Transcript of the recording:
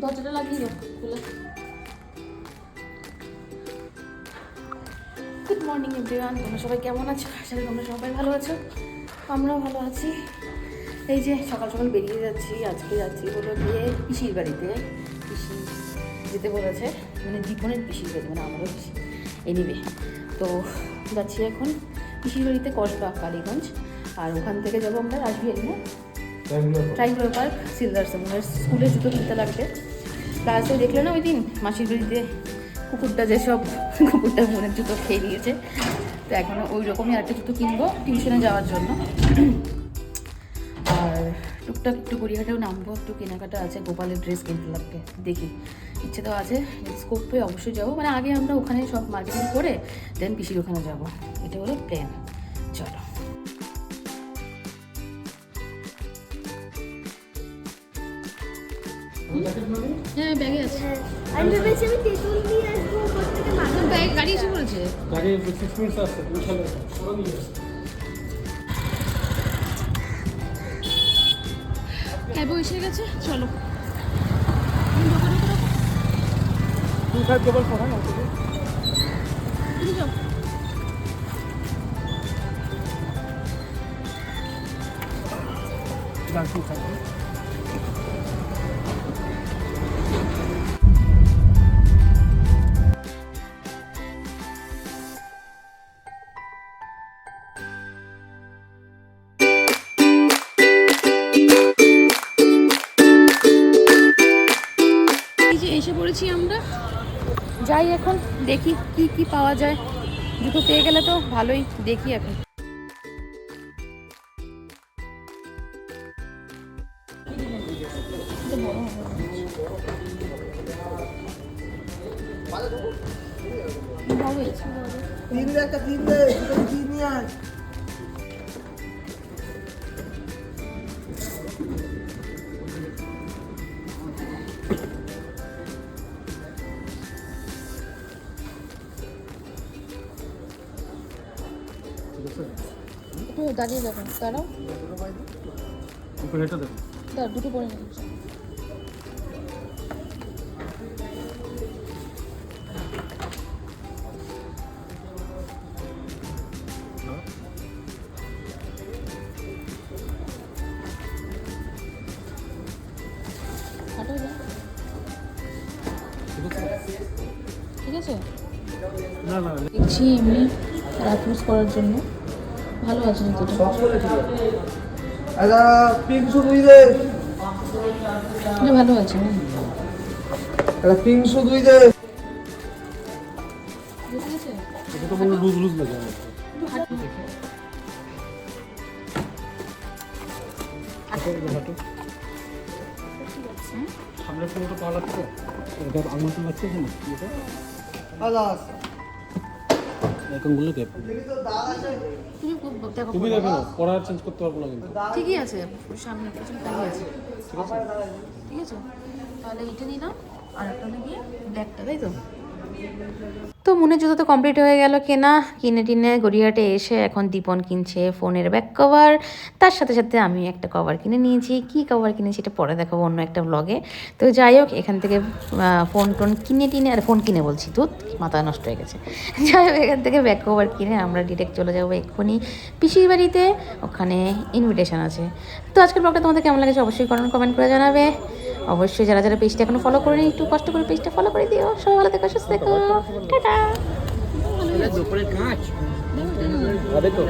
দরজাটা লাগিয়ে দাও, খুলে। গুড মর্নিং এভরিওয়ান তোমরা সবাই কেমন আছো? আশা তোমরা সবাই ভালো আছো। আমরাও ভালো আছি। এই যে সকাল সকাল বেরিয়ে যাচ্ছি, আজকে যাচ্ছি হলো গিয়ে পিসির বাড়িতে। পিসি যেতে বলেছে মানে জীবনের পিসির বাড়ি মানে আমারও পিসি। এই নিবে তো যাচ্ছি এখন পিসির বাড়িতে কসবা, কালীগঞ্জ। আর ওখান থেকে যাব আমরা রাজবিহারি না? ট্রাইগুলো পার্ক সিলদার সামনের স্কুলে জুতো কিনতে লাগবে ওই দেখল না ওই দিন মাসির বাড়িতে কুকুরটা যেসব কুকুরটা মনের জুতো খেয়ে নিয়েছে, তো এখন ওই রকমই একটা জুতো কিনবো টিউশনে যাওয়ার জন্য। আর টুকটাক একটু গড়িয়াহাটেও নামবো, একটু কেনাকাটা আছে, গোপালের ড্রেস কিনতে লাগবে, দেখি। ইচ্ছে তো আছে স্কোপ অবশ্যই যাব মানে আগে আমরা ওখানে সব মার্কেটিং করে দেন পিসির ওখানে যাব। এটা হলো প্ল্যান চলো। হ্যাঁ ব্যাগে আছে। আমি ভেবেছি আমি তেঁতুল নিয়ে আসব থেকে মাথা ব্যাগ গাড়ি এসে পড়েছে? গাড়ি সিক্স মিনিটস এসে গেছে চলো। হ্যাঁ তুমি যাও। ডান টু যাই এখন, দেখি কি কি পাওয়া যায় জুতো পেয়ে গেলে তো ভালোই, দেখি এখন। তিন একটা তিন তিন নিয়ে একটু দাঁড়িয়ে যাবেন দাঁড়াও। দেখো। দাঁড়া দুটো পরে নেব ঠিক আছে? দেখছি এমনি রাফ ইউজ করার জন্য। ভালো আছে জুতোটা একটা তিনশো দুই দে। ভালো আছে না একটা তিনশো দুই দে। এটা তো মনে লুজ লাগে সামনে পুরোটা লাগছে এটা আমার তো লাগছে না এটা আলাস এখনগুলো কে তুমি দেখো তুমি দেখো পড়া চেঞ্জ করতে পারব না কিন্তু। ঠিকই আছে সামনে পিছনে খালি আছে। ঠিক আছে? ঠিক আছে? তাহলে এটা নিলাম আর একটা নিয়ে ব্ল্যাকটা তাই তো? তো মনের জুতো তো কমপ্লিট হয়ে গেল কেনা? কিনে টিনে গড়িয়াহাটে এসে এখন দীপন কিনছে ফোনের ব্যাক কভার তার সাথে সাথে আমি একটা কভার কিনে নিয়েছি। কি কভার কিনেছি এটা পরে দেখাবো অন্য একটা ব্লগে তো যাই হোক, এখান থেকে ফোন টোন কিনে টিনে, আর ফোন কিনে বলছি দুধ মাথা নষ্ট হয়ে গেছে। যাই হোক, এখান থেকে ব্যাক কভার কিনে আমরা ডিরেক্ট চলে যাব এক্ষুনি পিসির বাড়িতে। ওখানে ইনভিটেশন আছে। তো আজকের ব্লগটা তোমাদের কেমন লাগেছে অবশ্যই কমেন্ট করে জানাবে। অবশ্যই যারা যারা পেজটা এখনও ফলো করেনি একটু কষ্ট করে পেজটা ফলো করে দিও। সবাই ভালো থেকো সুস্থ থেকো। টাটা। তো?